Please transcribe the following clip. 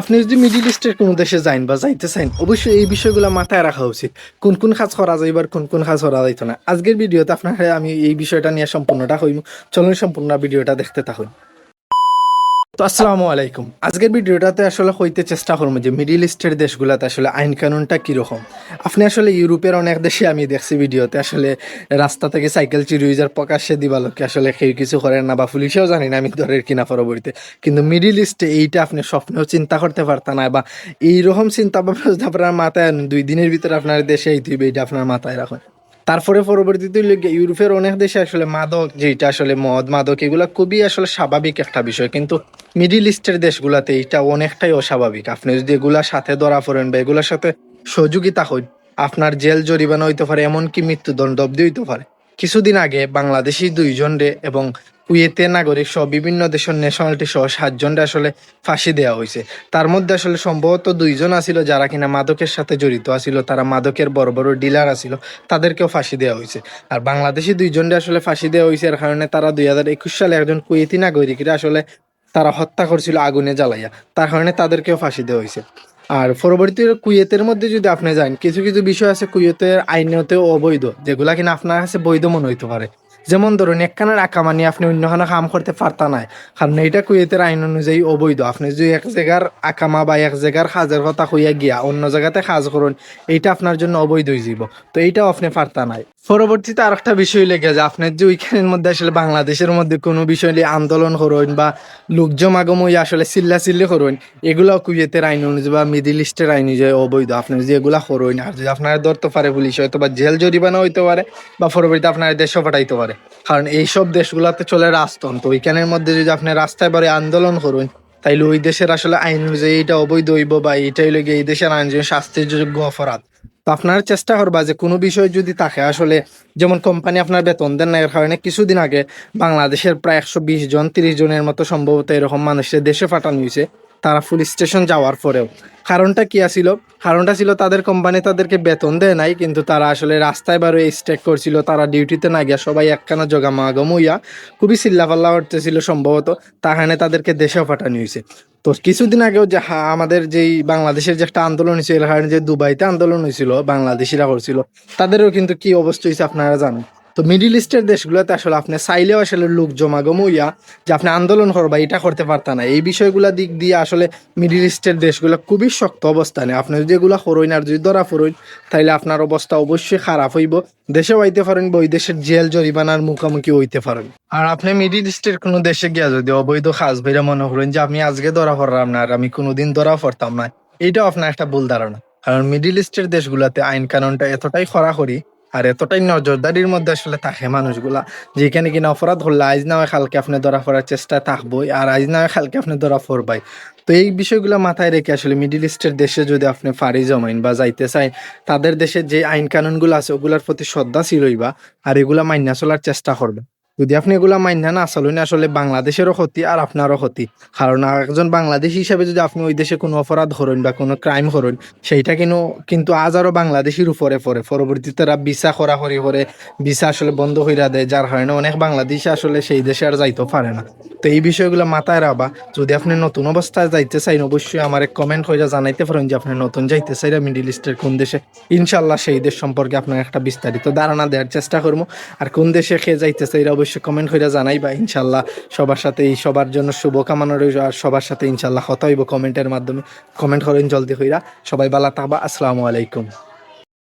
আপনি যদি মিডিল ইস্টের কোনো দেশে যাইন বা যাইতে চাইন, অবশ্যই এই বিষয়গুলো মাথায় রাখা উচিত। কোন কোন কাজ করা যাইবার কোন কোন কাজ করা যাইতো না। আজকের ভিডিওতে আপনার আমি এই বিষয়টা নিয়ে সম্পূর্ণটা হইম চলুন সম্পূর্ণ ভিডিওটা দেখতে থাকুন। তো আসসালামু আলাইকুম। আজকের ভিডিওটাতে আসলে হইতে চেষ্টা করব যে মিডিল ইস্টের দেশগুলোতে আসলে আইন কানুনটা কীরকম। আপনি আসলে ইউরোপের অনেক দেশে আমি দেখছি ভিডিওতে আসলে রাস্তা থেকে সাইকেল চুরি যার প্রকাশ্যে দিবালোকে আসলে কেউ কিছু করেন না বা পুলিশেও জানি না আমি ধরের কিনা পরবর্তীতে। কিন্তু মিডিল ইস্টে এইটা আপনি স্বপ্নেও চিন্তা করতে পারতেন না বা এইরকম চিন্তা ভাবনা আপনার মাথায় দুই দিনের ভিতরে আপনার দেশে এই আপনার মাথায় রাখুন। তারপরে পরবর্তীতে ইউরোপের অনেক দেশে আসলে মাদক যেটা আসলে মদ, মাদক, এগুলা খুবই আসলে স্বাভাবিক একটা বিষয়। কিন্তু মিডিল ইস্টের দেশগুলাতে এটা অনেকটাই অস্বাভাবিক। আপনি যদি এগুলার সাথে ধরা পড়েন বা এগুলার সাথে সহযোগিতা হন আপনার জেল জরিমানা হইতে পারে, এমনকি মৃত্যুদণ্ড অব্দি হইতে পারে। কিছুদিন আগে বাংলাদেশি দুইজন রে এবং কুয়েতের নাগরিক সহ বিভিন্ন দেশের ন্যাশনালিটি সহ সাতজনরে আসলে ফাঁসি দেওয়া হয়েছে। তার মধ্যে আসলে সম্ভবত দুইজন আছিল যারা কিনা মাদকের সাথে জড়িত আছিল, তারা মাদকের বড় বড় ডিলার আছিল, তাদেরকেও ফাঁসি দেওয়া হয়েছে। আর বাংলাদেশি দুইজনরে আসলে ফাঁসি দেওয়া হয়েছে, এর কারণে তারা দুই হাজার একুশ সালে একজন কুয়েতি নাগরিকরা আসলে তারা হত্যা করছিল আগুনে জ্বালাইয়া, তার কারণে তাদেরকেও ফাঁসি দেওয়া হয়েছে। আর পরবর্তী কুয়েতের মধ্যে যদি আপনি যান, কিছু কিছু বিষয় আছে কুয়েতের আইনতে অবৈধ, যেগুলা কিনা আপনার কাছে বৈধ মনে হইতে পারে। যেমন ধরুন একখানের আকামানি আপনি অন্যখানে কাম করতে পারতা নাই। কারণ এইটা কুয়েতের আইন অনুযায়ী অবৈধ। আপনি যদি এক জায়গার আকামা বা এক জায়গার কাজের কথা হইয়া গিয়া অন্য জায়গাতে কাজ করুন, এইটা আপনার জন্য অবৈধ হয়ে যাব তো এইটাও আপনি পারতা নাই। পরবর্তীতে আর একটা বিষয় লেগে যে আপনার যে ওইখানের মধ্যে আসলে বাংলাদেশের মধ্যে কোনো বিষয় নিয়ে আন্দোলন করুন বা লোক জমাগম হইয়া আসলে চিল্লা চিল্লি করুন এগুলো কুয়েতের আইন অনুযায়ী বা মিডিল ইস্টের আইন অনুযায়ী অবৈধ। আপনি যদি এগুলা করুন, আর যদি আপনার ধরতে পারে পুলিশ হয়তো বা জেল জরিমানা হইতে পারে বা পরবর্তীতে আপনার দেশও পাঠাইতে পারে। কারণ এইসব দেশগুলাতে চলে রাজতন্ত্র। ওইখানের মধ্যে যদি আপনি রাস্তায় বারে আন্দোলন করুন, তাইলে ওই দেশের আসলে আইন অনুযায়ী এটা অবৈধ হইব বা এইটাই লগে এই দেশের আইন শাস্তির যোগ্য অপরাধ। তো আপনার চেষ্টা করবা যে কোনো বিষয় যদি থাকে, আসলে যেমন কোম্পানি আপনার বেতন দেন না, এর কারণে কিছুদিন আগে বাংলাদেশের প্রায় একশো বিশ জন, তিরিশ জনের মতো সম্ভবত এরকম মানুষের দেশে পাঠানো হয়েছে। তারা পুলিশ স্টেশন যাওয়ার পরেও। কারণটা কি আছিল? কারণটা ছিল তাদের কোম্পানি তাদেরকে বেতন দেয় নাই, কিন্তু তারা আসলে রাস্তায় বারো স্ট্রেক করছিল, তারা ডিউটিতে না গিয়া সবাই একখানা জগামাগম হইয়া খুবই চিল্লাপাল্লা করতেছিল সম্ভবত তাহানে তাদেরকে দেশেও পাঠানো হয়েছে তো কিছুদিন আগেও যে আমাদের যেই বাংলাদেশের যে একটা আন্দোলন হয়েছিল কারণে যে দুবাইতে আন্দোলন হয়েছিল বাংলাদেশিরা করছিল, তাদেরও কিন্তু কি অবস্থা হয়েছে আপনারা জানেন? তো মিডিল ইস্টের দেশগুলোতে আসলে আপনি চাইলেও আসলে লোক জমাগম হইয়া যে আপনি আন্দোলন করবা, এটা করতে পারতা না। এই বিষয়গুলা দিক দিয়ে আসলে মিডিল ইস্টের দেশগুলো খুবই শক্ত অবস্থানে। আপনি যদি এগুলা করইন আর যদি ধরা পড়ইন তাহলে আপনার অবস্থা অবশ্যই খারাপ হইব। দেশে হইতে পারেন বা ওই দেশের জেল, জরিমানার মুখোমুখি হইতে পারেন। আর আপনি মিডিল ইস্টের কোনো দেশে গিয়া যদি অবৈধ খাস ভাইরা মনে করেন যে আমি আজকে ধরা পড়লাম না আর আমি কোনোদিন ধরা পড়তাম না এইটাও আপনার একটা ভুল ধারণা। কারণ মিডিল ইস্টের দেশগুলাতে আইন কানুনটা এতটাই খরাখরি আর এতটাই নজরদারির মধ্যে আসলে থাকে মানুষগুলা। যেখানে কিনা অপরাধ হলে আজ না হয় কালকে আপনি ধরা পড়ার চেষ্টা থাকবই, আর আজ না হয় কালকে আপনি ধরা পড়বাই। তো এই বিষয়গুলো মাথায় রেখে আসলে মিডিল ইস্টের দেশে যদি আপনি ফাড়ি জমাইন বা যাইতে চাই তাদের দেশে যে আইন কানুনগুলো আছে, ওগুলোর প্রতি শ্রদ্ধাশীল হইবা আর এগুলা মাইনা চলার চেষ্টা করবে যদি আপনি এগুলা মাইনা না চলেন আসলে বাংলাদেশেরও ক্ষতি আর আপনারও ক্ষতি। কারণ একজন বাংলাদেশ হিসাবে যদি আপনি ওই দেশে কোনো অপরাধ করেন বা কোনো ক্রাইম করেন, সেইটা কিন্তু কিন্তু আজ আরও বাংলাদেশের উপরে পড়ে। পরবর্তীতে তারা ভিসা খরাখরি করে, ভিসা আসলে বন্ধ হইরা দেয়, যার কারণে অনেক বাংলাদেশি আসলে সেই দেশে আর যাইতেও পারে না। তো এই বিষয়গুলো মাথায় রাখবা। যদি আপনি নতুন অবস্থায় যাইতে চাইন, অবশ্যই আমার এক কমেন্ট হয়ে জানাইতে পারেন যে আপনি নতুন যাইতে চাইরা মিডিল ইস্টের কোন দেশে। ইনশাল্লাহ সেই দেশ সম্পর্কে আপনার একটা বিস্তারিত ধারণা দেওয়ার চেষ্টা করব। আর কোন দেশে খেয়ে যাইতে চাইরা অবশ্যই কমেন্ট করে জানাইবা, ইনশাল্লাহ সবার সাথে এই সবার জন্য শুভকামনা রইল আর সবার সাথে ইনশাল্লাহ হতাইব কমেন্টের মাধ্যমে। কমেন্ট করেন জলদি হইরা সবাই বালা তাবা আসসালামু আলাইকুম।